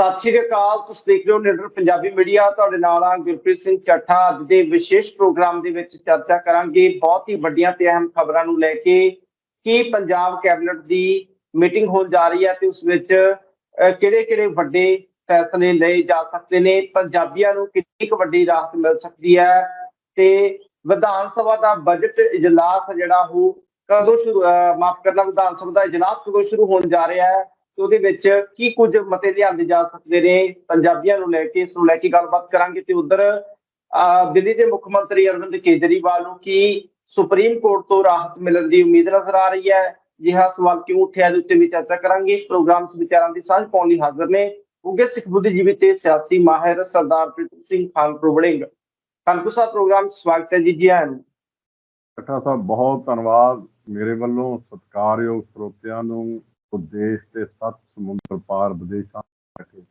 ਸਤਿ ਸ਼੍ਰੀ ਅਕਾਲ, ਤੁਸੀਂ ਦੇਖ ਰਹੇ ਹੋ ਨਿਡਰ ਪੰਜਾਬੀ ਮੀਡੀਆ। ਤੁਹਾਡੇ ਨਾਲ ਆ ਗੁਰਪ੍ਰੀਤ ਸਿੰਘ ਚੱਠਾ। ਅੱਜ ਦੇ ਵਿਸ਼ੇਸ਼ ਪ੍ਰੋਗਰਾਮ ਦੇ ਵਿੱਚ ਚਰਚਾ ਕਰਾਂਗੇ ਬਹੁਤ ਹੀ ਵੱਡੀਆਂ ਤੇ ਅਹਿਮ ਖਬਰਾਂ ਨੂੰ ਲੈ ਕੇ, ਕੀ ਪੰਜਾਬ ਕੈਬਨਿਟ ਦੀ ਮੀਟਿੰਗ ਹੋਣ ਜਾ ਰਹੀ ਹੈ ਤੇ ਉਸ ਵਿੱਚ ਕਿਹੜੇ-ਕਿਹੜੇ ਵੱਡੇ ਫੈਸਲੇ ਲਏ ਜਾ ਸਕਦੇ ਨੇ, ਪੰਜਾਬੀਆਂ ਨੂੰ ਕਿੰਨੀ ਕੁ ਵੱਡੀ ਰਾਹਤ ਮਿਲ ਸਕਦੀ ਹੈ ਤੇ ਵਿਧਾਨ ਸਭਾ ਦਾ ਬਜਟ ਇਜਲਾਸ ਜਿਹੜਾ ਉਹ ਕਦੋਂ ਸ਼ੁਰੂ ਮਾਫ ਕਰਨਾ, ਵਿਧਾਨ ਸਭਾ ਦਾ ਇਜਲਾਸ ਕਦੋਂ ਸ਼ੁਰੂ ਹੋਣ ਜਾ ਰਿਹਾ ਹੈ ਤੇ ਉਹਦੇ ਵਿੱਚ ਕੀ ਕੁਝ ਮਤੇ ਲਿਆਂਦੇ ਜਾ ਸਕਦੇ ਨੇ? ਪੰਜਾਬੀਆਂ ਨੂੰ ਲੈ ਕੇ ਇਸ ਨੂੰ ਲੈ ਕੇ ਗੱਲਬਾਤ ਕਰਾਂਗੇ ਤੇ ਉਧਰ ਦਿੱਲੀ ਦੇ ਮੁੱਖ ਮੰਤਰੀ ਅਰਵਿੰਦ ਕੇਜਰੀਵਾਲ ਨੂੰ ਕੀ ਸੁਪਰੀਮ ਕੋਰਟ ਤੋਂ ਰਾਹਤ ਮਿਲਣ ਦੀ ਉਮੀਦ ਨਜ਼ਰ ਆ ਰਹੀ ਹੈ? ਜਿਹਾ ਸਵਾਲ ਕਿਉਂ ਉੱਠਿਆ ਇਹਦੇ ਉੱਤੇ ਵੀ ਚਰਚਾ ਕਰਾਂਗੇ। ਪ੍ਰੋਗਰਾਮ 'ਚ ਵਿਚਾਰਾਂ ਦੀ ਸਾਂਝ ਪਾਉਣ ਲਈ ਹਾਜ਼ਰ ਨੇ ਉਗੇ ਸਿੱਖ ਬੁੱਧੀਜੀਵੀ ਤੇ ਸਿਆਸੀ ਮਾਹਿਰ ਸਰਦਾਰ ਪ੍ਰੀਤਮ ਸਿੰਘ ਖਾਨਪੁਰ ਵੜਿੰਗ। ਖਾਨਪੁਰ ਸਾਹਿਬ, ਪ੍ਰੋਗਰਾਮ ਸਵਾਗਤ ਹੈ ਜੀ ਜੀ ਆਇਆਂ ਨੂੰ। ਸਾਹਿਬ, ਬਹੁਤ ਧੰਨਵਾਦ ਮੇਰੇ ਵੱਲੋਂ ਸਤਿਕਾਰਯੋਗ ਸਰੋਤਿਆਂ ਨੂੰ। ਦੇਸ਼ ਤੇ ਸੱਤ ਸਮੁੰਦਰ ਪਾਰ ਵਿਦੇਸ਼ਾਂ ਬੈਠੇ।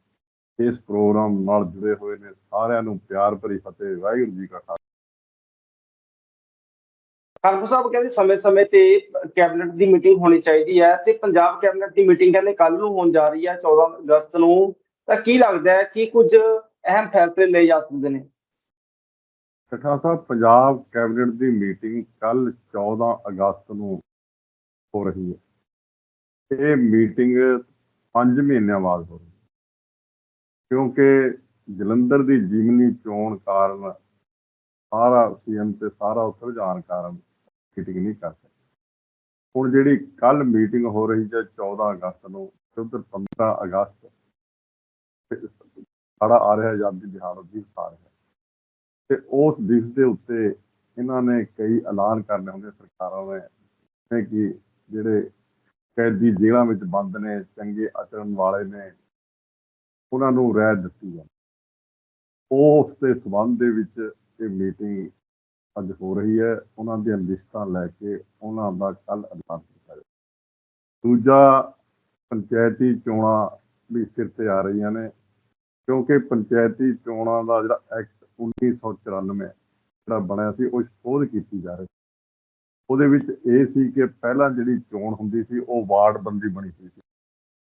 ਇਸ ਪ੍ਰੋਗਰਾਮ ਨਾਲ ਜੁੜੇ ਹੋਏ ਨੇ ਸਾਰਿਆਂ ਨੂੰ ਪਿਆਰ ਭਰੀ ਫਤਿਹ। ਵਾਹਿਗੁਰੂ ਜੀ ਕਾ ਖਾਲਸਾ। ਖਾਨਪੁਰ ਸਾਹਿਬ ਕਹਿੰਦੇ ਸਮੇਂ-ਸਮੇਂ ਤੇ ਕੈਬਨਿਟ ਦੀ ਮੀਟਿੰਗ ਹੋਣੀ ਚਾਹੀਦੀ ਹੈ ਤੇ ਪੰਜਾਬ ਕੈਬਨਿਟ ਦੀ ਮੀਟਿੰਗ ਕਹਿੰਦੇ ਕੱਲ ਨੂੰ ਹੋਣ ਜਾ ਰਹੀ ਹੈ 14 ਅਗਸਤ ਨੂੰ। ਤਾਂ ਕੀ ਲੱਗਦਾ ਹੈ ਕਿ ਕੁਝ ਅਹਿਮ ਫੈਸਲੇ ਲਏ ਜਾ ਸਕਦੇ ਨੇ? ਕਟਾ ਸਾਹਿਬ ਪੰਜਾਬ ਕੈਬਨਿਟ ਦੀ ਮੀਟਿੰਗ ਕੱਲ 14 ਅਗਸਤ ਨੂੰ ਹੋ ਰਹੀ ਹੈ। ਇਹ ਮੀਟਿੰਗ 5 ਮਹੀਨਿਆਂ ਬਾਅਦ ਹੋ ਰਹੀ ਕਿਉਂਕਿ ਜਲੰਧਰ ਦੀ ਜਿਮਨੀ ਚੋਣ ਕਾਰਨ ਸਾਰਾ ਸੀਐਮ ਤੇ ਸਾਰਾ ਉਸਰਜਾਨ ਕਾਰਨ ਮੀਟਿੰਗ ਨਹੀਂ ਕਰ ਸਕੇ। ਹੁਣ ਜਿਹੜੀ ਕੱਲ ਮੀਟਿੰਗ ਹੋ ਰਹੀ ਹੈ 14 ਅਗਸਤ ਨੂੰ ਤੇ ਉਧਰ 15 ਅਗਸਤ ਸਾਡਾ ਆ ਰਿਹਾ ਆਜ਼ਾਦੀ ਦਿਹਾੜਾ ਦੀ ਆ ਰਿਹਾ। ਤੇ ਉਸ ਦਿਵਸ ਦੇ ਉੱਤੇ ਇਹਨਾਂ ਨੇ ਕਈ ਐਲਾਨ ਕਰਨੇ ਹੁੰਦੇ ਸਰਕਾਰਾਂ ਨੇ ਕਿ ਜਿਹੜੇ ਕੈਦੀ ਜੇਲ੍ਹਾਂ ਵਿੱਚ ਬੰਦ ਨੇ, ਚੰਗੇ ਆਚਰਣ ਵਾਲੇ ਨੇ, ਉਹਨਾਂ ਨੂੰ ਰਹਿ ਦਿੱਤੀ ਹੈ ਉਸ ਦੇ ਸਬੰਧ ਦੇ ਵਿੱਚ ਇਹ ਮੀਟਿੰਗ ਅੱਜ ਹੋ ਰਹੀ ਹੈ। ਉਹਨਾਂ ਦੀਆਂ ਲਿਸਟਾਂ ਲੈ ਕੇ ਉਹਨਾਂ ਦਾ ਕੱਲ ਐਲਾਨ ਕੀਤਾ ਜਾਵੇ ਦੂਜਾ, ਪੰਚਾਇਤੀ ਚੋਣਾਂ ਵੀ ਸਿਰ ਤੇ ਆ ਰਹੀਆਂ ਨੇ, ਕਿਉਂਕਿ ਪੰਚਾਇਤੀ ਚੋਣਾਂ ਦਾ ਜਿਹੜਾ ਐਕਟ 1994 ਜਿਹੜਾ ਬਣਿਆ ਸੀ, ਉਹ ਸੋਧ ਕੀਤੀ ਜਾ ਰਹੀ ਉਹਦੇ ਵਿੱਚ ਇਹ ਸੀ ਕਿ ਪਹਿਲਾਂ ਜਿਹੜੀ ਚੋਣ ਹੁੰਦੀ ਸੀ, ਉਹ ਵਾਰਡ ਬੰਦੀ ਬਣੀ ਹੋਈ ਸੀ।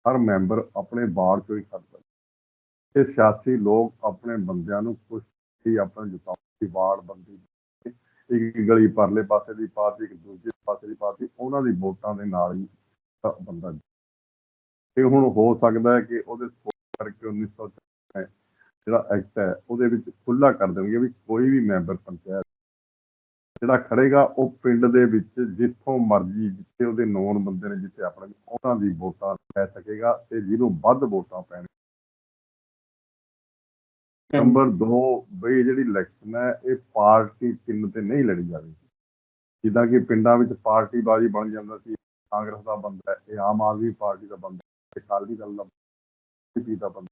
ਹਰ ਮੈਂਬਰ ਆਪਣੇ ਵਾਰਡ ਚੋਂ ਹੀ ਖੜਦਾ ਤੇ ਸਿਆਸੀ ਲੋਕ ਆਪਣੇ ਬੰਦਿਆਂ ਨੂੰ ਕੁਝ ਹੀ ਆਪਣਾ ਜਿਤਾਉਂਦੇ ਵਾਰਡ ਬੰਦੀ ਇੱਕ ਗਲੀ ਪਰਲੇ ਪਾਸੇ ਦੀ ਪਾਰਟੀ, ਇੱਕ ਦੂਜੇ ਪਾਸੇ ਦੀ ਪਾਰਟੀ, ਉਹਨਾਂ ਦੀ ਵੋਟਾਂ ਦੇ ਨਾਲ ਹੀ ਬੰਦਾ ਤੇ ਹੁਣ ਹੋ ਸਕਦਾ ਹੈ ਕਿ ਉਹਦੇ ਕਰਕੇ 1994 ਜਿਹੜਾ ਐਕਟ ਹੈ, ਉਹਦੇ ਵਿੱਚ ਖੁੱਲਾ ਕਰ ਦੇਣਗੇ ਵੀ ਕੋਈ ਵੀ ਮੈਂਬਰ ਪੰਚਾਇਤ ਜਿਹੜਾ ਖੜੇਗਾ ਉਹ ਪਿੰਡ ਦੇ ਵਿੱਚ ਜਿੱਥੋਂ ਮਰਜ਼ੀ ਜਿੱਥੇ ਉਹਦੇ ਨੌਨ ਬੰਦੇ ਨੇ ਜਿੱਥੇ ਆਪਣੇ ਉਹਨਾਂ ਦੀ ਵੋਟਾਂ ਪੈ ਸਕੇਗਾ ਤੇ ਜਿਹਨੂੰ ਵੱਧ ਵੋਟਾਂ ਪੈਣ ਨੰਬਰ 2 ਬਈ ਜਿਹੜੀ ਇਲੈਕਸ਼ਨ ਹੈ, ਇਹ ਪਾਰਟੀ ਚਿੰਨ ਤੇ ਨਹੀਂ ਲੜੀ ਜਾਵੇਗੀ। ਜਿੱਦਾਂ ਕਿ ਪਿੰਡਾਂ ਵਿੱਚ ਪਾਰਟੀ ਬਾਜੀ ਬਣ ਜਾਂਦਾ ਸੀ, ਕਾਂਗਰਸ ਦਾ ਬੰਦਾ ਹੈ, ਇਹ ਆਮ ਆਦਮੀ ਪਾਰਟੀ ਦਾ ਬੰਦਾ ਹੈ ਅਕਾਲੀ ਦਲ ਦਾ ਪੀ ਦਾ ਬੰਦਾ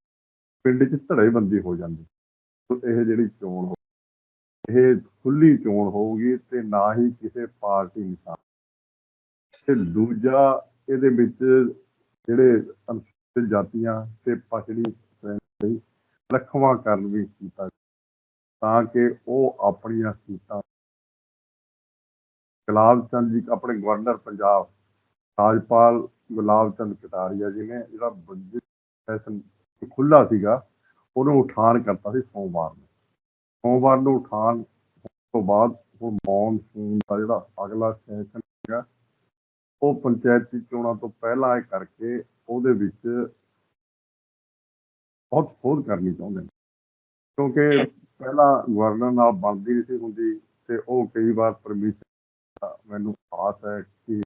ਪਿੰਡ 'ਚ ਧੜੇਬੰਦੀ ਹੋ ਜਾਂਦੀ ਇਹ ਜਿਹੜੀ ਚੋਣ ਹੋ ਇਹ ਖੁੱਲੀ ਚੋਣ ਹੋਊਗੀ ਤੇ ਨਾ ਹੀ ਕਿਸੇ ਪਾਰਟੀ ਨਿਸ਼ਾਨ ਤੇ ਦੂਜਾ ਇਹਦੇ ਵਿੱਚ ਜਿਹੜੇ ਅਨੁਸੂਚਿਤ ਜਾਤੀਆਂ ਤੇ ਪਛੜੀ ਲਈ ਲਖਵਾ ਕਰਨ ਵੀ ਕੀਤਾ ਤਾਂ ਕਿ ਉਹ ਆਪਣੀਆਂ ਸੀਟਾਂ ਗੁਲਾਬ ਚੰਦ ਜੀ, ਆਪਣੇ ਗਵਰਨਰ ਪੰਜਾਬ, ਰਾਜਪਾਲ ਗੁਲਾਬ ਚੰਦ ਕਟਾਰੀਆ ਜੀ ਨੇ ਜਿਹੜਾ ਬਜਟ ਸੈਸ਼ਨ ਖੁੱਲਾ ਸੀਗਾ, ਉਹਨੂੰ ਉਠਾਨ ਕਰਤਾ ਸੀ ਸੋਮਵਾਰ ਨੂੰ। ਸੋਮਵਾਰ ਨੂੰ ਉਠਾਨ ਤੋਂ ਬਾਅਦ ਉਹ ਮੌਨਸੂਨ ਦਾ ਜਿਹੜਾ ਅਗਲਾ ਸੈਸ਼ਨ ਹੈਗਾ, ਉਹ ਪੰਚਾਇਤੀ ਚੋਣਾਂ ਤੋਂ ਪਹਿਲਾਂ ਇਹ ਕਰਕੇ ਉਹਦੇ ਵਿੱਚ ਬਹੁਤ ਸੋਧ ਕਰਨੀ ਚਾਹੁੰਦੇ ਨੇ। ਕਿਉਂਕਿ ਪਹਿਲਾਂ ਗਵਰਨਰ ਨਾਲ ਬਣਦੀ ਨਹੀਂ ਸੀ ਹੁੰਦੀ ਤੇ ਉਹ ਕਈ ਵਾਰ ਪਰਮਿਸ਼ਨ ਮੈਨੂੰ ਆਸ ਹੈ ਕਿ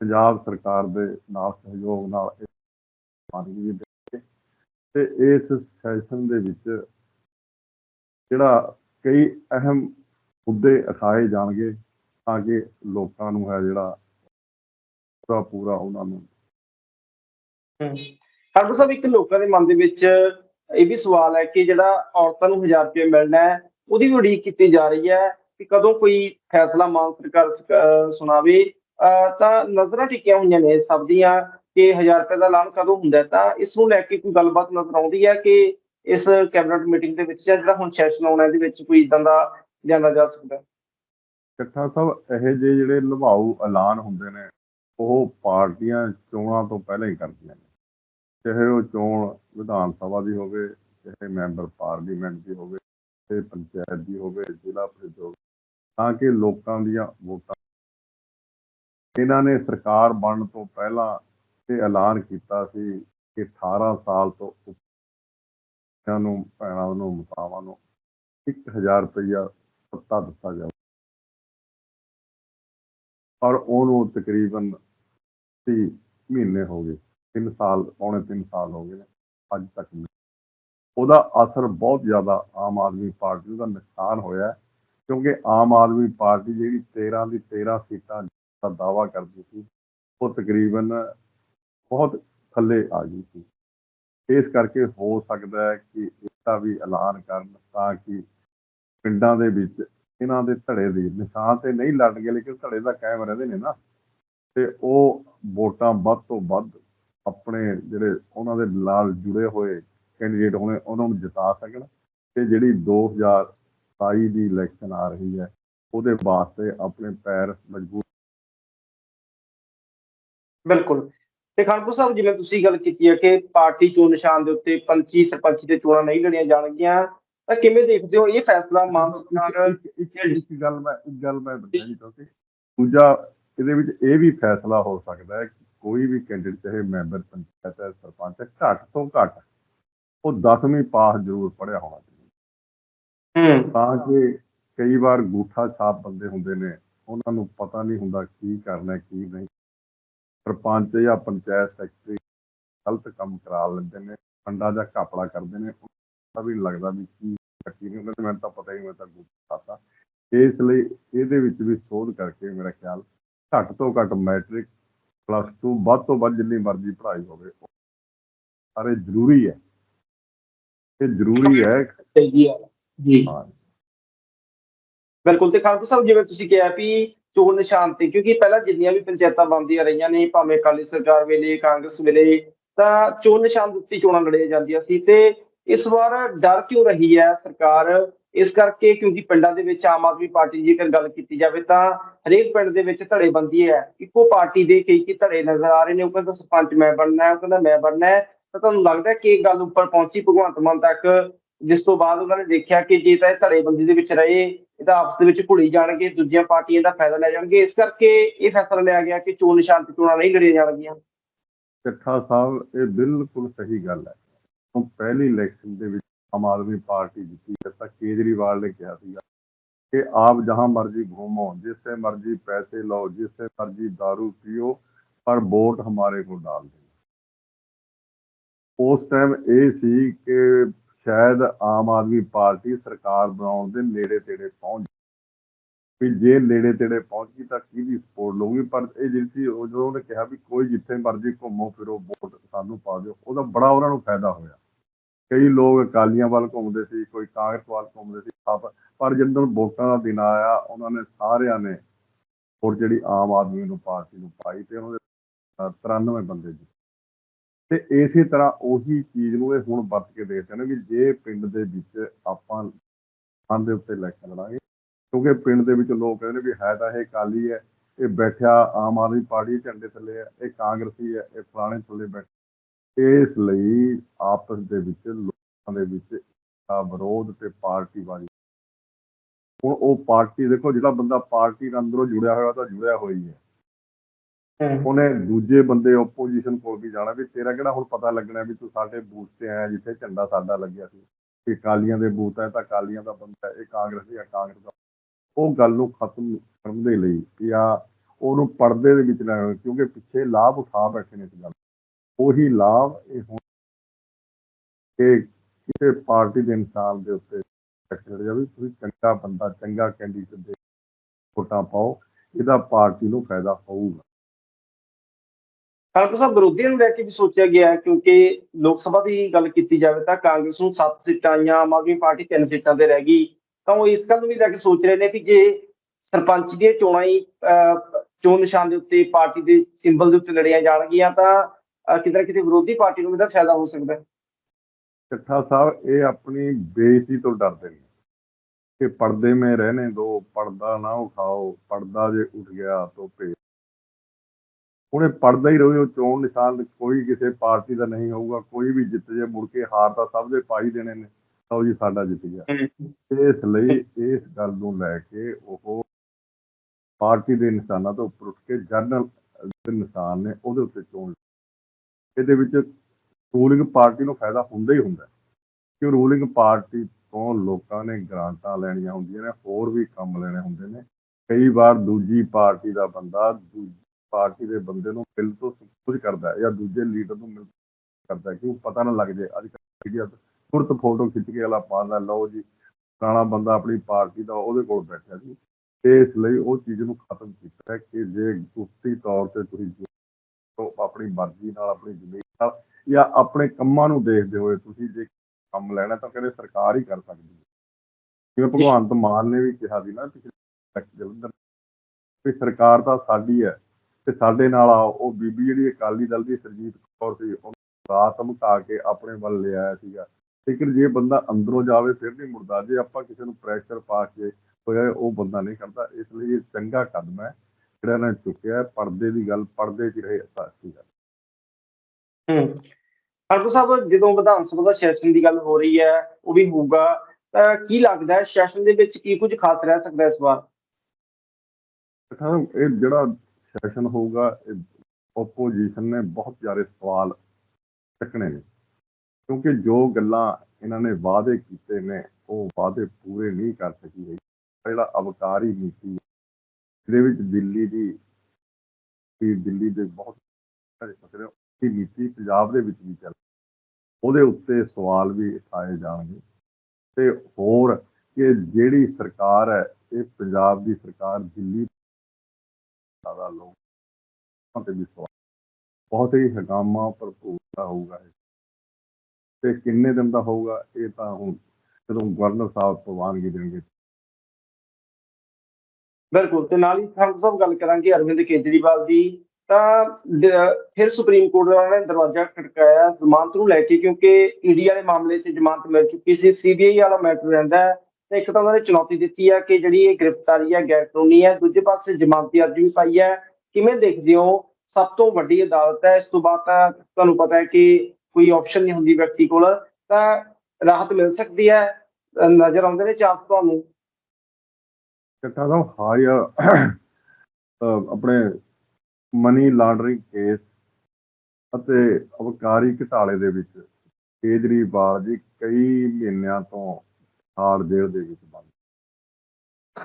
ਪੰਜਾਬ ਸਰਕਾਰ ਦੇ ਨਾਲ ਸਹਿਯੋਗ ਨਾਲ ਮਾਨਗੀ ਤੇ ਇਸ ਸੈਸ਼ਨ ਦੇ ਵਿੱਚ ਜਿਹੜਾ ਕਈ ਅਹਿਮ ਮੁੱਦੇ ਉਠਾਏ ਜਾਣਗੇ ਤਾਂ ਕਿ ਲੋਕਾਂ ਨੂੰ ਹੈ ਜਿਹੜਾ ਪੂਰਾ ਪੂਰਾ ਉਹਨਾਂ ਨੂੰ ਹਰਬਰ ਸਾਹਿਬ, ਇੱਕ ਲੋਕਾਂ ਦੇ ਮਨ ਦੇ ਵਿੱਚ ਇਹ ਵੀ ਸਵਾਲ ਹੈ ਕਿ ਜਿਹੜਾ ਔਰਤਾਂ ਨੂੰ 1000 ਰੁਪਏ ਮਿਲਣਾ ਹੈ, ਉਹਦੀ ਵੀ ਉਡੀਕ ਕੀਤੀ ਜਾ ਰਹੀ ਹੈ ਕਿ ਕਦੋਂ ਕੋਈ ਫੈਸਲਾ ਮਾਨ ਸਰਕਾਰ ਸੁਣਾਵੇ। ਤਾਂ ਨਜ਼ਰਾਂ ਟਿਕੀਆਂ ਹੋਈਆਂ ਨੇ ਸਭ ਦੀਆਂ ਕਿ 1000 ਰੁਪਏ ਦਾ ਐਲਾਨ ਕਦੋਂ ਹੁੰਦਾ ਤਾਂ ਇਸ ਨੂੰ ਲੈ ਕੇ ਕੋਈ ਗੱਲਬਾਤ ਨਜ਼ਰ ਆਉਂਦੀ ਹੈ ਕਿ ਇਸ ਕੈਬਨਿਟ ਮੀਟਿੰਗ ਦੇ ਵਿੱਚ ਜਾਂ ਜਿਹੜਾ ਹੁਣ ਸੈਸ਼ਨ ਆਉਣਾ ਇਹਦੇ ਵਿੱਚ ਕੋਈ ਇਦਾਂ ਦਾ ਜਾਂਦਾ ਜਾ ਸਕਦਾ? ਇਕੱਠਾ ਸਭ ਇਹ ਜਿਹੇ ਜਿਹੜੇ ਲਵਾਉ ਐਲਾਨ ਹੁੰਦੇ ਨੇ, ਉਹ ਪਾਰਟੀਆਂ ਚੋਣਾਂ ਤੋਂ ਪਹਿਲਾਂ ਹੀ ਕਰਦੀਆਂ ਨੇ। ਚਾਹੇ ਉਹ ਚੋਣ ਵਿਧਾਨ ਸਭਾ ਦੀ ਹੋਵੇ, ਚਾਹੇ ਮੈਂਬਰ ਪਾਰਲੀਮੈਂਟ ਦੀ ਹੋਵੇ ਤੇ ਪੰਚਾਇਤ ਦੀ ਹੋਵੇ, ਜ਼ਿਲ੍ਹਾ ਪ੍ਰੀਸ਼ਦ ਹੋਵੇ, ਤਾਂ ਕਿ ਲੋਕਾਂ ਦੀਆਂ ਵੋਟਾਂ ਇਹਨਾਂ ਨੇ ਸਰਕਾਰ ਬਣਨ ਤੋਂ ਪਹਿਲਾਂ ਇਹ ਐਲਾਨ ਕੀਤਾ ਸੀ ਕਿ 18 ਸਾਲ ਤੋਂ ਬੱਚਿਆਂ ਨੂੰ, ਭੈਣਾਂ ਨੂੰ ਮਾਤਾਵਾਂ ਨੂੰ 1000 ਰੁਪਇਆ ਸੱਤਾ ਦਿੱਤਾ ਜਾਵੇ। ਪਰ ਉਹਨੂੰ ਤਕਰੀਬਨ 30 ਮਹੀਨੇ ਹੋ ਗਏ 3 ਸਾਲ, ਪੌਣੇ 3 ਸਾਲ ਹੋ ਗਏ ਨੇ, ਅੱਜ ਤੱਕ ਉਹਦਾ ਅਸਰ ਬਹੁਤ ਜ਼ਿਆਦਾ ਆਮ ਆਦਮੀ ਪਾਰਟੀ ਦਾ ਨੁਕਸਾਨ ਹੋਇਆ ਕਿਉਂਕਿ ਆਮ ਆਦਮੀ ਪਾਰਟੀ ਜਿਹੜੀ 13 ਦੀ 13 ਸੀਟਾਂ ਦਾ ਦਾਵਾ ਕਰਦੀ ਸੀ, ਉਹ ਤਕਰੀਬਨ ਬਹੁਤ ਥੱਲੇ ਆ ਗਈ ਸੀ। ਇਸ ਕਰਕੇ ਹੋ ਸਕਦਾ ਹੈ ਕਿ ਇਹਦਾ ਵੀ ਐਲਾਨ ਕਰਨ ਤਾਂ ਕਿ ਪਿੰਡਾਂ ਦੇ ਵਿੱਚ ਇਹਨਾਂ ਦੇ ਧੜੇ ਦੀ ਨਿਸ਼ਾਨ ਤੇ ਨਹੀਂ ਲੜਨਗੇ ਲੇਕਿਨ ਧੜੇ ਦਾ ਕਾਇਮ ਰਹਿੰਦੇ ਨੇ ਨਾ। ਤੇ ਉਹ ਵੋਟਾਂ ਵੱਧ ਤੋਂ ਵੱਧ ਆਪਣੇ ਜਿਹੜੇ ਉਹਨਾਂ ਦੇ ਨਾਲ ਜੁੜੇ ਹੋਏ ਕੈਂਡੀਡੇਟ ਹੋਣੇ, ਉਹਨਾਂ ਨੂੰ ਜਿਤਾ ਸਕਣ। ਤੇ ਜਿਹੜੀ 2027 ਦੀ ਇਲੈਕਸ਼ਨ ਆ ਰਹੀ ਹੈ, ਉਹਦੇ ਵਾਸਤੇ ਆਪਣੇ ਪੈਰ ਮਜ਼ਬੂਤ ਬਿਲਕੁਲ। ਤੇ ਖਾਨਪੁਰ ਸਾਹਿਬ ਜਿਵੇਂ ਤੁਸੀਂ ਗੱਲ ਕੀਤੀ ਹੈ ਕਿ ਪਾਰਟੀ ਚੋਣ ਨਿਸ਼ਾਨ ਦੇ ਉੱਤੇ ਪੰਚੀ ਸਰਪੰਚੀ ਦੇ ਚੋਣਾਂ ਨਹੀਂ ਲੜੀਆਂ ਜਾਣਗੀਆਂ ਤਾਂ ਕਿਵੇਂ ਦੇਖਦੇ ਹੋ ਇਹ ਫੈਸਲਾ ਮਾਨ ਸਰਕਾਰ? ਇੱਕ- ਇੱਕ ਇੱਕ ਗੱਲ ਮੈਂ ਇੱਕ ਗੱਲ ਮੈਂ ਦੱਸਣੀ ਚਾਹੁੰਦੀ ਦੂਜਾ ਇਹਦੇ ਵਿੱਚ ਇਹ ਵੀ ਫੈਸਲਾ ਹੋ ਸਕਦਾ ਹੈ ਕਿ ਕੋਈ ਵੀ ਕੈਂਡੀਡੇਟ ਚਾਹੇ ਮੈਂਬਰ ਪੰਚਾਇਤ ਹੈ ਸਰਪੰਚ ਘੱਟ ਤੋਂ ਘੱਟ ਉਹ 10ਵੀਂ ਪਾਸ ਜ਼ਰੂਰ ਪੜਿਆ ਹੋਣਾ ਚਾਹੀਦਾ। ਹੂੰ। ਤਾਂ ਕਿ ਕਈ ਵਾਰ ਗੂਠਾ ਛਾਪ ਬੰਦੇ ਹੁੰਦੇ ਨੇ ਉਹਨਾਂ ਨੂੰ ਪਤਾ ਨਹੀਂ ਹੁੰਦਾ ਕੀ ਕਰਨਾ ਹੈ, ਕੀ ਨਹੀਂ। ਸਰਪੰਚ ਜਾਂ ਪੰਚਾਇਤ ਸੈਕਟਰੀ ਗਲਤ ਕੰਮ ਕਰਾ ਲੈਂਦੇ ਨੇ ਫੰਡਾ ਜਾਂ ਘਪਲਾ ਕਰਦੇ ਨੇ ਉਹਨਾਂ ਵੀ ਲੱਗਦਾ ਵੀ ਕੀ ਕੀ ਨਹੀਂ ਤੇ ਮੈਨੂੰ ਤਾਂ ਪਤਾ ਹੀ ਮੈਂ ਤਾਂ ਗੂਠਾ ਛਾਪਾ ਇਸ ਲਈ ਇਹਦੇ ਵਿੱਚ ਵੀ ਸੋਧ ਕਰਕੇ ਮੇਰਾ ਖਿਆਲ ਘੱਟ ਤੋਂ ਘੱਟ ਮੈਟ੍ਰਿਕ ਪਲੱਸ 2 ਵੱਧ ਤੋਂ ਵੱਧ ਜਿੰਨੀ ਮਰਜ਼ੀ ਪੜ੍ਹਾਈ ਹੋਵੇ ਸਾਰੇ ਜ਼ਰੂਰੀ ਹੈ। ਇਹ ਜ਼ਰੂਰੀ ਹੈ। ਜੀ। ਬਿਲਕੁਲ ਤੇ ਖਾਲਸਾ ਸਾਹਿਬ ਜਿਵੇਂ ਤੁਸੀਂ ਕਿਹਾ ਵੀ ਚੋਣ ਨਿਸ਼ਾਨ ਤੇ, ਕਿਉਂਕਿ ਪਹਿਲਾਂ ਜਿੰਨੀਆਂ ਵੀ ਪੰਚਾਇਤਾਂ ਬਣਦੀਆਂ ਰਹੀਆਂ ਨੇ, ਭਾਵੇਂ ਅਕਾਲੀ ਸਰਕਾਰ ਵੇਲੇ, ਕਾਂਗਰਸ ਵੇਲੇ, ਤਾਂ ਚੋਣ ਨਿਸ਼ਾਨ ਉੱਤੇ ਚੋਣਾਂ ਲੜੀਆਂ ਜਾਂਦੀਆਂ ਸੀ ਤੇ ਇਸ ਵਾਰ ਡਰ ਕਿਉਂ ਰਹੀ ਹੈ ਸਰਕਾਰ? ਇਸ ਕਰਕੇ ਕਿਉਂਕਿ ਪਿੰਡਾਂ ਦੇ ਵਿੱਚ ਆਮ ਆਦਮੀ ਪਾਰਟੀ ਦੀ ਜੇਕਰ ਗੱਲ ਕੀਤੀ ਜਾਵੇ ਤਾਂ ਹਰੇਕ ਪਿੰਡ ਦੇ ਵਿੱਚ ਧੜੇਬੰਦੀ ਹੈ। ਇੱਕੋ ਪਾਰਟੀ ਦੇ ਕਈ ਕਈ ਧੜੇ ਨਜ਼ਰ ਆ ਰਹੇ ਨੇ, ਉਹ ਕਹਿੰਦਾ ਸਰਪੰਚ ਮੈਂ ਬਣਨਾ ਹੈ, ਉਹ ਕਹਿੰਦਾ ਮੈਂ ਬਣਨਾ ਹੈ। ਤਾਂ ਤੁਹਾਨੂੰ ਲੱਗਦਾ ਕਿ ਇਹ ਗੱਲ ਉੱਪਰ ਪਹੁੰਚੀ ਭਗਵੰਤ ਮਾਨ ਤੱਕ? ਜਿਸ ਤੋਂ ਬਾਅਦ ਉਹਨਾਂ ਨੇ ਦੇਖਿਆ ਕਿ ਜੇ ਤਾਂ ਇਹ ਧੜੇਬੰਦੀ ਦੇ ਵਿੱਚ ਰਹੇ, ਇਹ ਤਾਂ ਆਪਸ ਦੇ ਵਿੱਚ ਘੁਲੀ ਜਾਣਗੇ, ਦੂਜੀਆਂ ਪਾਰਟੀਆਂ ਦਾ ਫਾਇਦਾ ਲੈ ਜਾਣਗੇ। ਇਸ ਕਰਕੇ ਇਹ ਫੈਸਲਾ ਲਿਆ ਗਿਆ ਕਿ ਚੋਣ ਨਿਸ਼ਾਨ ਤੇ ਚੋਣਾਂ ਨਹੀਂ ਲੜੀਆਂ ਜਾਣਗੀਆਂ। ਚੱਠਾ ਸਾਹਿਬ, ਇਹ ਬਿਲਕੁਲ ਸਹੀ ਗੱਲ ਹੈ। ਤੋਂ ਪਹਿਲੀ ਇਲੈਕਸ਼ਨ ਦੇ ਵਿੱਚ ਆਮ ਆਦਮੀ ਪਾਰਟੀ ਜਿੱਤੀ ਤਾਂ ਕੇਜਰੀਵਾਲ ਨੇ ਕਿਹਾ ਸੀਗਾ ਕਿ ਆਪ ਜਹਾਂ ਮਰਜ਼ੀ ਘੁੰਮੋ ਜਿਸੇ ਮਰਜ਼ੀ ਪੈਸੇ ਲਓ ਜਿਸੇ ਮਰਜ਼ੀ ਦਾਰੂ ਪੀਓ, ਪਰ ਵੋਟ ਹਮਾਰੇ ਕੋਲ ਡਾਲ ਦੇ ਉਸ ਟਾਈਮ ਇਹ ਸੀ ਕਿ ਸ਼ਾਇਦ ਆਮ ਆਦਮੀ ਪਾਰਟੀ ਸਰਕਾਰ ਬਣਾਉਣ ਦੇ ਨੇੜੇ ਤੇੜੇ ਪਹੁੰਚ ਵੀ ਜੇ ਨੇੜੇ ਤੇੜੇ ਪਹੁੰਚ ਗਈ ਤਾਂ ਕਿਹਦੀ ਸਪੋਰਟ ਲਊਗੀ? ਪਰ ਇਹ ਜਿਹੜੀ ਜਦੋਂ ਉਹਨੇ ਕਿਹਾ ਵੀ ਕੋਈ ਜਿੱਥੇ ਮਰਜ਼ੀ ਘੁੰਮੋ ਫਿਰੋ ਵੋਟ ਸਾਨੂੰ ਪਾ ਦਿਓ ਉਹਦਾ ਬੜਾ ਉਹਨਾਂ ਨੂੰ ਫਾਇਦਾ ਹੋਇਆ। ਕਈ ਲੋਕ ਅਕਾਲੀਆਂ ਵੱਲ ਘੁੰਮਦੇ ਸੀ ਕੋਈ ਕਾਂਗਰਸ ਵੱਲ ਘੁੰਮਦੇ ਸੀ ਆਪ ਪਰ ਜਦੋਂ ਵੋਟਾਂ ਦਾ ਦਿਨ ਆਇਆ ਉਹਨਾਂ ਨੇ ਸਾਰਿਆਂ ਨੇ ਵੋਟ ਜਿਹੜੀ ਆਮ ਆਦਮੀ ਨੂੰ ਪਾਰਟੀ ਨੂੰ ਪਾਈ ਤੇ ਉਹਨਾਂ ਦੇ ਅਹ, 93 ਬੰਦੇ ਜੀ ਤੇ ਇਸੇ ਤਰ੍ਹਾਂ ਉਹੀ ਚੀਜ਼ ਨੂੰ ਇਹ ਹੁਣ ਵਰਤ ਕੇ ਦੇਖਦੇ ਨੇ ਵੀ ਜੇ ਪਿੰਡ ਦੇ ਵਿੱਚ ਆਪਾਂ ਥਾਂ ਦੇ ਉੱਤੇ ਇਲੈਕਸ਼ਨ ਲੜਾਂਗੇ, ਕਿਉਂਕਿ ਪਿੰਡ ਦੇ ਵਿੱਚ ਲੋਕ ਕਹਿੰਦੇ ਨੇ ਵੀ ਹੈ ਤਾਂ ਇਹ ਅਕਾਲੀ ਹੈ, ਇਹ ਬੈਠਿਆ ਆਮ ਆਦਮੀ ਪਾਰਟੀ ਝੰਡੇ ਥੱਲੇ ਹੈ, ਇਹ ਕਾਂਗਰਸੀ ਹੈ, ਇਹ ਫਲਾਣੇ ਥੱਲੇ ਬੈਠੇ। ਇਸ ਲਈ ਆਪਸ ਦੇ ਵਿੱਚ ਲੋਕਾਂ ਦੇ ਵਿੱਚ ਵਿਰੋਧ ਤੇ ਪਾਰਟੀਬਾਜ਼ੀ ਹੁਣ ਉਹ ਪਾਰਟੀ ਦੇਖੋ, ਜਿਹੜਾ ਬੰਦਾ ਪਾਰਟੀ ਨਾਲ ਅੰਦਰੋਂ ਜੁੜਿਆ ਹੋਇਆ ਉਹ ਤਾਂ ਜੁੜਿਆ ਹੋਈ ਹੈ। ਉਹਨੇ ਦੂਜੇ ਬੰਦੇ ਆਪੋਜੀਸ਼ਨ ਕੋਲ ਵੀ ਜਾਣਾ ਵੀ ਤੇਰਾ ਕਿਹੜਾ ਹੁਣ ਪਤਾ ਲੱਗਣਾ ਵੀ ਤੂੰ ਸਾਡੇ ਬੂਥ ਤੇ ਆਇਆ ਜਿੱਥੇ ਝੰਡਾ ਸਾਡਾ ਲੱਗਿਆ ਸੀ ਕਿ ਕਾਲੀਆਂ ਦੇ ਬੂਥ ਹੈ ਤਾਂ ਕਾਲੀਆਂ ਦਾ ਬੰਦਾ ਹੈ, ਇਹ ਕਾਂਗਰਸ ਦੀ ਹੈ ਕਾਂਗਰਸ ਦਾ। ਉਹ ਗੱਲ ਨੂੰ ਖਤਮ ਕਰਨ ਦੇ ਲਈ ਜਾਂ ਉਹਨੂੰ ਪਰਦੇ ਦੇ ਵਿੱਚ ਲੈਣਾ ਕਿਉਂਕਿ ਪਿੱਛੇ ਲਾਭ ਉਠਾ ਬੈਠੇ ਨੇ ਇਸ ਗੱਲ ਉਹੀ ਲਾਭ ਇਹ ਹੁਣ ਇਹ ਕਿਸੇ ਪਾਰਟੀ ਦੇ ਇਨਸਾਨ ਦੇ ਉੱਤੇ ਚੱਕਰ ਜਾਵੇ ਤੁਸੀਂ ਚੰਗਾ ਬੰਦਾ ਚੰਗਾ ਕੈਂਡੀਡੇਟ ਦੇ ਵੋਟਾਂ ਪਾਓ ਇਹਦਾ ਪਾਰਟੀ ਨੂੰ ਫਾਇਦਾ ਹੋਊਗਾ। ਖਾਲਸਾ ਸਾਹਿਬ ਵਿਰੋਧੀਆਂ ਨੂੰ ਲੈ ਕੇ ਵੀ ਸੋਚਿਆ ਗਿਆ ਕਿਉਂਕਿ ਲੋਕ ਸਭਾ ਦੀ ਗੱਲ ਕੀਤੀ ਜਾਵੇ ਤਾਂ ਕਾਂਗਰਸ ਨੂੰ 7 ਸੀਟਾਂ ਆਈਆਂ, ਆਮ ਆਦਮੀ ਪਾਰਟੀ 3 ਸੀਟਾਂ ਤੇ ਰਹਿ ਗਈ। ਤਾਂ ਉਹ ਇਸ ਗੱਲ ਨੂੰ ਵੀ ਲੈ ਕੇ ਸੋਚ ਰਹੇ ਨੇ ਕਿ ਜੇ ਸਰਪੰਚ ਦੀਆਂ ਚੋਣਾਂ ਹੀ ਚੋਣ ਨਿਸ਼ਾਨ ਦੇ ਉੱਤੇ ਪਾਰਟੀ ਦੇ ਸਿੰਬਲ ਦੇ ਉੱਤੇ ਲੜੀਆਂ ਜਾਣਗੀਆਂ ਤਾਂ ਕਿਤੇ ਕਿਤੇ ਵਿਰੋਧੀ ਪਾਰਟੀ ਨੂੰ ਇਹਦਾ ਫਾਇਦਾ ਹੋ ਸਕਦਾ ਹੈ। ਚੱਠਾ ਸਾਹਿਬ, ਇਹ ਆਪਣੀ ਬੇਇੱਜ਼ਤੀ ਤੋਂ ਡਰਦੇ ਨੇ ਕਿ ਪਰਦੇ ਮੇ ਰਹਿਣੇ ਦੋ, ਪਰਦਾ ਨਾ ਉਠਾਓ, ਪਰਦਾ ਜੇ ਉੱਠ ਗਿਆ ਤਾਂ ਭੇਦ ਉਹਨੇ ਪੜਦਾ ਹੀ ਰਹੇ ਉਹ ਚੋਣ ਨਿਸ਼ਾਨ ਕੋਈ ਕਿਸੇ ਪਾਰਟੀ ਦਾ ਨਹੀਂ ਹੋਊਗਾ ਕੋਈ ਵੀ ਜਿੱਤ ਜੇ ਮੁੜ ਕੇ ਹਾਰ ਤਾਂ ਸਭ ਦੇ ਪਾਈ ਦੇਣੇ ਨੇ ਤਾਂ ਜੀ ਸਾਡਾ ਜਿੱਤ ਗਿਆ। ਇਸ ਲਈ ਇਸ ਗੱਲ ਨੂੰ ਲੈ ਕੇ ਉਹ ਪਾਰਟੀ ਦੇ ਨਿਸ਼ਾਨਾਂ ਤੋਂ ਉੱਪਰ ਉੱਠ ਕੇ ਜਨਰਲ ਦੇ ਨਿਸ਼ਾਨ ਨੇ ਉਹਦੇ ਉੱਤੇ ਚੋਣ ਇਹਦੇ ਵਿੱਚ ਰੂਲਿੰਗ ਪਾਰਟੀ ਨੂੰ ਫਾਇਦਾ ਹੁੰਦਾ ਹੀ ਹੁੰਦਾ। ਕਿ ਰੂਲਿੰਗ ਪਾਰਟੀ ਤੋਂ ਲੋਕਾਂ ਨੇ ਗ੍ਰਾਂਟਾਂ ਲੈਣੀਆਂ ਹੁੰਦੀਆਂ ਨੇ ਹੋਰ ਵੀ ਕੰਮ ਲੈਣੇ ਹੁੰਦੇ ਨੇ। ਕਈ ਵਾਰ ਦੂਜੀ ਪਾਰਟੀ ਦਾ ਬੰਦਾ ਦੂਜੀ ਪਾਰਟੀ ਦੇ ਬੰਦੇ ਨੂੰ ਮਿਲ ਤੋਂ ਕੁਝ ਕਰਦਾ ਜਾਂ ਦੂਜੇ ਲੀਡਰ ਨੂੰ ਮਿਲ ਕਰਦਾ ਕਿ ਉਹ ਪਤਾ ਨਾ ਲੱਗ ਜਾਏ। ਅੱਜ ਕੱਲ੍ਹ ਮੀਡੀਆ ਤੁਰਤ ਫੋਟੋ ਖਿੱਚ ਕੇ ਅਲਾ ਪਾਉਂਦਾ ਲਓ ਜੀ ਪੁਰਾਣਾ ਬੰਦਾ ਆਪਣੀ ਪਾਰਟੀ ਦਾ ਉਹਦੇ ਕੋਲ ਬੈਠਿਆ ਸੀ। ਤੇ ਇਸ ਲਈ ਉਹ ਚੀਜ਼ ਨੂੰ ਖਤਮ ਕੀਤਾ ਕਿ ਜੇ ਗੁਪਤੀ ਤੌਰ ਤੇ ਤੁਸੀਂ ਆਪਣੀ ਮਰਜ਼ੀ ਨਾਲ, ਆਪਣੀ ਜ਼ਮੀਨ ਨਾਲ ਜਾਂ ਆਪਣੇ ਕੰਮਾਂ ਨੂੰ ਦੇਖਦੇ ਹੋਏ ਤੁਸੀਂ ਜੇ ਕੰਮ ਲੈਣਾ ਤਾਂ ਕਹਿੰਦੇ ਸਰਕਾਰ ਹੀ ਕਰ ਸਕਦੀ ਹੈ। ਜਿਵੇਂ ਭਗਵੰਤ ਮਾਨ ਨੇ ਵੀ ਕਿਹਾ ਸੀ ਨਾ ਪਿਛਲੇ ਜਲੰਧਰ ਵੀ ਸਰਕਾਰ ਤਾਂ ਸਾਡੀ ਹੈ ਤੇ ਸਾਡੇ ਨਾਲ ਆਓ। ਉਹ ਬੀਬੀ ਜਿਹੜੀ ਅਕਾਲੀ ਦਲ ਦੀ ਸਰਜੀਤ ਕੌਰ ਸੀ ਉਹਨੂੰ ਰਾਤ ਧਮਕਾ ਕੇ ਆਪਣੇ ਵੱਲ ਲਿਆਇਆ ਸੀਗਾ। ਲੇਕਿਨ ਜੇ ਬੰਦਾ ਅੰਦਰੋਂ ਜਾਵੇ ਫਿਰ ਨਹੀਂ ਮੁੜਦਾ। ਜੇ ਆਪਾਂ ਕਿਸੇ ਨੂੰ ਪ੍ਰੈਸ਼ਰ ਪਾ ਕੇ ਹੋਇਆ ਉਹ ਬੰਦਾ ਨਹੀਂ ਕਰਦਾ। ਇਸ ਲਈ ਇਹ ਚੰਗਾ ਕਦਮ ਹੈ ਜਿਹੜਾ ਨੇ ਚੁੱਕਿਆ। ਪਰਦੇ ਦੀ ਗੱਲ ਪਰਦੇ 'ਚ ਰਹੇ ਅਸਾਸੀ ਗੱਲ। ਹੂੰ। ਡਾਕਟਰ ਸਾਹਿਬ ਜਦੋਂ ਵਿਧਾਨ ਸਭਾ ਦਾ ਸੈਸ਼ਨ ਦੀ ਗੱਲ ਹੋ ਰਹੀ ਹੈ ਉਹ ਵੀ ਹੋਊਗਾ। ਤਾਂ ਕੀ ਲੱਗਦਾ ਹੈ ਸੈਸ਼ਨ ਦੇ ਵਿੱਚ ਕੀ ਕੁਝ ਖਾਸ ਰਹਿ ਸਕਦਾ ਹੈ ਇਸ ਵਾਰ? ਇਹ ਜਿਹੜਾ ਸੈਸ਼ਨ ਹੋਊਗਾ, ਇਹ ਆਪੋਜੀਸ਼ਨ ਨੇ ਬਹੁਤ ਜ਼ਿਆਦਾ ਸਵਾਲ ਚੱਕਣੇ ਨੇ। ਕਿਉਂਕਿ ਜੋ ਗੱਲਾਂ ਇਹਨਾਂ ਨੇ ਵਾਅਦੇ ਕੀਤੇ ਨੇ, ਉਹ ਵਾਅਦੇ ਪੂਰੇ ਨਹੀਂ ਕਰ ਸਕੀ ਹੈ ਜਿਹੜਾ ਅਬਕਾਰੀ ਨੀਤੀ ਇਹਦੇ ਵਿੱਚ ਦਿੱਲੀ ਦੀ, ਵੀ ਦਿੱਲੀ ਦੇ ਬਹੁਤ ਸਾਰੇ ਮਸਲੇ ਦੀ ਨੀਤੀ ਪੰਜਾਬ ਦੇ ਵਿੱਚ ਵੀ ਚੱਲ ਉਹਦੇ ਉੱਤੇ ਸਵਾਲ ਵੀ ਉਠਾਏ ਜਾਣਗੇ। ਤੇ ਹੋਰ ਕਿ ਜਿਹੜੀ ਸਰਕਾਰ ਹੈ, ਇਹ ਪੰਜਾਬ ਦੀ ਸਰਕਾਰ ਦਿੱਲੀ ਜ਼ਿਆਦਾ ਲੋਕ ਤੇ ਵੀ ਬਹੁਤ ਹੀ ਹੰਗਾਮਾ ਭਰਪੂਰ ਦਾ ਹੋਊਗਾ ਤੇ ਕਿੰਨੇ ਦਿਨ ਦਾ ਹੋਊਗਾ, ਇਹ ਤਾਂ ਹੁਣ ਜਦੋਂ ਗਵਰਨਰ ਸਾਹਿਬ ਪ੍ਰਵਾਨਗੀ ਦੇਣਗੇ। ਬਿਲਕੁਲ, ਤੇ ਨਾਲ ਹੀ ਖਾਨ ਸਾਹਿਬ ਗੱਲ ਕਰਾਂਗੇ ਅਰਵਿੰਦ ਕੇਜਰੀਵਾਲ ਦੀ। ਤਾਂ ਫਿਰ ਸੁਪਰੀਮ ਕੋਰਟ ਨੇ ਦਰਵਾਜ਼ਾ ਖੜਕਾਇਆ, ਜ਼ਮਾਨਤ ਨੂੰ ਲੈ ਕੇ ਕਿਉਂਕਿ ਈਡੀ ਵਾਲੇ ਮਾਮਲੇ 'ਚ ਜ਼ਮਾਨਤ ਮਿਲ ਚੁੱਕੀ ਸੀ, ਸੀਬੀਆਈ ਵਾਲਾ ਮੈਟਰ ਰਹਿੰਦਾ ਹੈ। ਤੇ ਇੱਕ ਤਾਂ ਉਹਨਾਂ ਨੇ ਚੁਣੌਤੀ ਦਿੱਤੀ ਹੈ ਕਿ ਜਿਹੜੀ ਇਹ ਗ੍ਰਿਫਤਾਰੀ ਹੈ ਗੈਰ ਕਾਨੂੰਨੀ ਹੈ ਦੂਜੇ ਪਾਸੇ ਜ਼ਮਾਨਤੀ ਅਰਜ਼ੀ ਵੀ ਪਾਈ ਹੈ ਕਿਵੇਂ ਦੇਖਦੇ ਹੋ? ਸਭ ਤੋਂ ਵੱਡੀ ਅਦਾਲਤ ਹੈ, ਇਸ ਤੋਂ ਬਾਅਦ ਤਾਂ ਤੁਹਾਨੂੰ ਪਤਾ ਹੈ ਕਿ ਕੋਈ ਆਪਸ਼ਨ ਨਹੀਂ ਹੁੰਦੀ ਵਿਅਕਤੀ ਕੋਲ, ਤਾਂ ਰਾਹਤ ਮਿਲ ਸਕਦੀ ਹੈ। ਨਜ਼ਰ ਆਉਂਦੇ ਨੇ ਚਾਂਸ ਤੁਹਾਨੂੰ। ਚੱਟਾ ਦਾ ਹਾਇਰ ਆਪਣੇ ਮਨੀ ਲਾਂਡਰਿੰਗ ਕੇਸ ਅਤੇ ਅਬਕਾਰੀ ਘਟਾਲੇ ਦੇ ਵਿੱਚ ਕੇਜਰੀਵਾਲ ਜੀ ਕਈ ਮਹੀਨਿਆਂ ਤੋਂ ਹਾਲ ਜੇਲ੍ਹ ਦੇ ਵਿੱਚ ਬੰਦ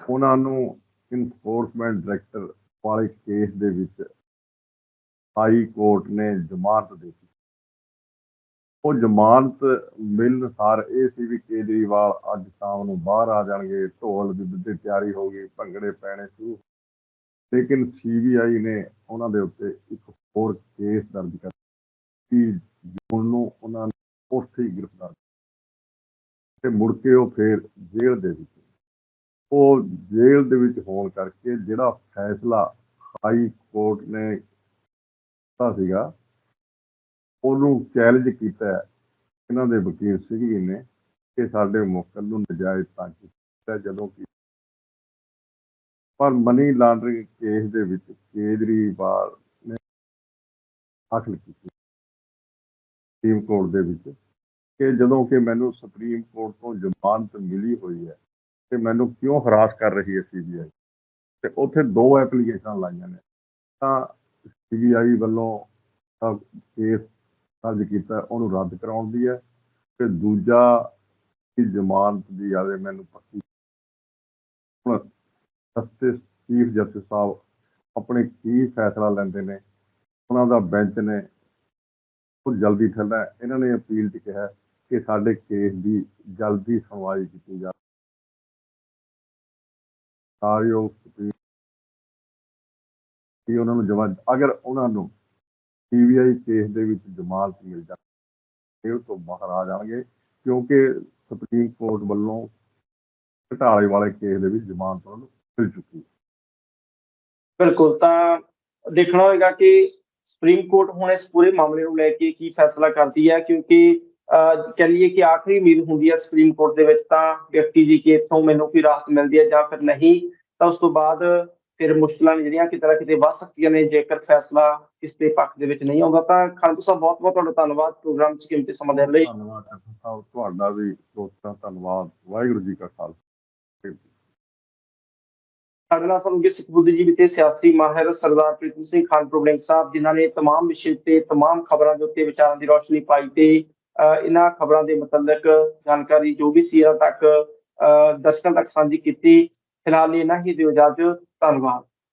ਉਹਨਾਂ ਨੂੰ ਇਨਫੋਰਸਮੈਂਟ ਡਾਇਰੈਕਟਰ ਵਾਲੇ ਕੇਸ ਦੇ ਵਿੱਚ ਹਾਈ ਕੋਰਟ ਨੇ ਜ਼ਮਾਨਤ ਦਿੱਤੀ। ਉਹ ਜ਼ਮਾਨਤ ਮਿਲਣ ਸਾਰ ਇਹ ਸੀ ਵੀ ਕੇਜਰੀਵਾਲ ਅੱਜ ਸ਼ਾਮ ਨੂੰ ਬਾਹਰ ਆ ਜਾਣਗੇ, ਢੋਲ ਦੀ ਦੀ ਤਿਆਰੀ ਹੋ ਗਈ, ਭੰਗੜੇ ਪੈਣੇ ਸ਼ੁਰੂ। ਲੇਕਿਨ ਸੀਬੀਆਈ ਨੇ ਉਹਨਾਂ ਦੇ ਉੱਤੇ ਇੱਕ ਹੋਰ ਕੇਸ ਦਰਜ ਕਰ ਕਿ ਜੂਨ ਨੂੰ ਉਹਨਾਂ ਨੂੰ ਉੱਥੇ ਹੀ ਗ੍ਰਿਫਤਾਰ ਤੇ ਮੁੜ ਕੇ ਉਹ ਫੇਰ ਜੇਲ੍ਹ ਦੇ ਵਿੱਚ ਉਹ ਜੇਲ੍ਹ ਦੇ ਵਿੱਚ ਹੋਣ ਕਰਕੇ ਜਿਹੜਾ ਫੈਸਲਾ ਹਾਈ ਕੋਰਟ ਨੇ ਕੀਤਾ ਸੀਗਾ, ਉਹਨੂੰ ਚੈਲੰਜ ਕੀਤਾ ਇਹਨਾਂ ਦੇ ਵਕੀਲ ਸਿੰਘ ਜੀ ਨੇ, ਕਿ ਸਾਡੇ ਮੁਕੱਦਮ ਨੂੰ ਨਜਾਇਜ਼ ਤੰਗ ਕੀਤਾ ਜਦੋਂ ਕਿ ਪਰ ਮਨੀ ਲਾਂਡਰਿੰਗ ਕੇਸ ਦੇ ਵਿੱਚ ਕੇਜਰੀਵਾਲ ਨੇ ਦਾਖਲ ਕੀਤੀ। ਸੁਪਰੀਮ ਕੋਰਟ ਦੇ ਵਿੱਚ ਕਿ ਜਦੋਂ ਕਿ ਮੈਨੂੰ ਸੁਪਰੀਮ ਕੋਰਟ ਤੋਂ ਜ਼ਮਾਨਤ ਮਿਲੀ ਹੋਈ ਹੈ ਤੇ ਮੈਨੂੰ ਕਿਉਂ ਹਰਾਸ ਕਰ ਰਹੀ ਹੈ ਸੀਬੀਆਈ ਤੇ ਉੱਥੇ ਦੋ ਐਪਲੀਕੇਸ਼ਨਾਂ ਲਾਈਆਂ ਨੇ। ਤਾਂ ਸੀਬੀਆਈ ਵੱਲੋਂ ਕੇਸ ਦਰਜ ਕੀਤਾ, ਉਹਨੂੰ ਰੱਦ ਕਰਾਉਣ ਦੀ ਹੈ ਤੇ ਦੂਜਾ ਕਿ ਜ਼ਮਾਨਤ ਦੀ ਆਵੇ ਮੈਨੂੰ ਪੱਕੀ। ਹੁਣ ਜਸਟਿਸ ਚੀਫ ਜਸਟਿਸ ਸਾਹਿਬ ਆਪਣੇ ਕੀ ਫੈਸਲਾ ਲੈਂਦੇ ਨੇ? ਉਹਨਾਂ ਦਾ ਬੈਂਚ ਨੇ, ਉਹ ਜਲਦੀ ਠੱਲਣਾ ਇਹਨਾਂ ਨੇ ਅਪੀਲ 'ਚ ਕਿਹਾ ਕਿ ਸਾਡੇ ਕੇਸ ਦੀ ਜਲਦੀ ਸੁਣਵਾਈ ਕੀਤੀ ਜਾਵੇ ਸਾਰਿਓ ਕਿ ਉਹਨਾਂ ਨੂੰ ਜਮਾ ਅਗਰ ਉਹਨਾਂ ਨੂੰ ਸੀਬੀਆਈ ਕੇਸ ਦੇ ਵਿੱਚ ਜ਼ਮਾਨਤ ਮਿਲ ਜਾਵੇ ਇਹ ਤੋਂ ਬਾਹਰ ਆ ਜਾਣਗੇ, ਕਿਉਂਕਿ ਸੁਪਰੀਮ ਕੋਰਟ ਵੱਲੋਂ ਘਟਾਲੇ ਵਾਲੇ ਕੇਸ ਦੇ ਵਿੱਚ ਜ਼ਮਾਨਤ ਉਹਨਾਂ ਨੂੰ ਮਿਲ ਚੁੱਕੀ ਹੈ। ਬਿਲਕੁਲ, ਤਾਂ ਦੇਖਣਾ ਹੋਏਗਾ ਕਿ ਸੁਪਰੀਮ ਕੋਰਟ ਹੁਣ ਇਸ ਪੂਰੇ ਮਾਮਲੇ ਨੂੰ ਲੈ ਕੇ ਕੀ ਫੈਸਲਾ ਕਰਦੀ ਹੈ, ਕਿਉਂਕਿ ਕਹਿ ਲਈਏ ਕਿ ਆਖਰੀ ਉਮੀਦ ਹੁੰਦੀ ਹੈ ਸੁਪਰੀਮ ਕੋਰਟ ਦੇ ਵਿੱਚ ਤਾਂ ਵਿਅਕਤੀ ਦੀ ਕਿ ਇੱਥੋਂ ਮੈਨੂੰ ਕੋਈ ਰਾਹਤ ਮਿਲਦੀ ਹੈ ਜਾਂ ਫਿਰ ਨਹੀਂ ਤਾਂ ਉਸ ਤੋਂ ਬਾਅਦ ਫਿਰ ਮੁਸ਼ਕਲਾਂ ਨੇ ਜਿਹੜੀਆਂ ਕਿਤੇ ਨਾ ਕਿਤੇ ਵੱਧ ਸਕਦੀਆਂ ਨੇ ਜੇਕਰ ਫੈਸਲਾ ਇਸ ਦੇ ਪੱਖ ਦੇ ਵਿੱਚ ਨਹੀਂ ਆਉਂਦਾ ਤਾਂ ਖਾਲਸਾ ਸਾਹਿਬ ਬਹੁਤ ਬਹੁਤ ਤੁਹਾਡਾ ਧੰਨਵਾਦ ਪ੍ਰੋਗਰਾਮ 'ਚ ਕੀਮਤੀ ਸਮਾਂ ਦੇਣ ਲਈ ਧੰਨਵਾਦ ਡਾਕਟਰ ਸਾਹਿਬ ਤੁਹਾਡਾ ਵੀ ਦੋਸਤਾਂ ਧੰਨਵਾਦ ਵਾਹਿਗੁਰੂ ਜੀ ਕਾ ਖਾਲਸਾ ਸਾਡੇ ਨਾਲ ਸਾਨੂੰ ਸਿੱਖ ਬੁੱਧੀਜੀਵੀ ਤੇ ਸਿਆਸੀ ਮਾਹਿਰ ਸਰਦਾਰ ਪ੍ਰੀਤਮ ਸਿੰਘ ਖਾਨ ਪ੍ਰੋਗਰਾਮ ਸਾਹਿਬ ਜਿਨ੍ਹਾਂ ਨੇ तमाम ਵਿਸ਼ੇ ਤੇ तमाम ਖਬਰਾਂ ਦੇ ਉੱਤੇ ਵਿਚਾਰਾਂ ਦੀ ਰੋਸ਼ਨੀ ਪਾਈ ਤੇ ਅਹ, ਇਹਨਾਂ ਖਬਰਾਂ ਦੇ ਮੁਤਲਕ ਜਾਣਕਾਰੀ ਜੋ ਵੀ ਸੀ ਇਹਨਾਂ ਤੱਕ ਅਹ, ਦਰਸ਼ਕਾਂ ਤੱਕ ਸਾਂਝੀ ਕੀਤੀ ਫਿਲਹਾਲ ਲਈ ਇਹਨਾਂ ਹੀ ਦਿਓ ਇਜਾਜ਼ਤ ਧੰਨਵਾਦ।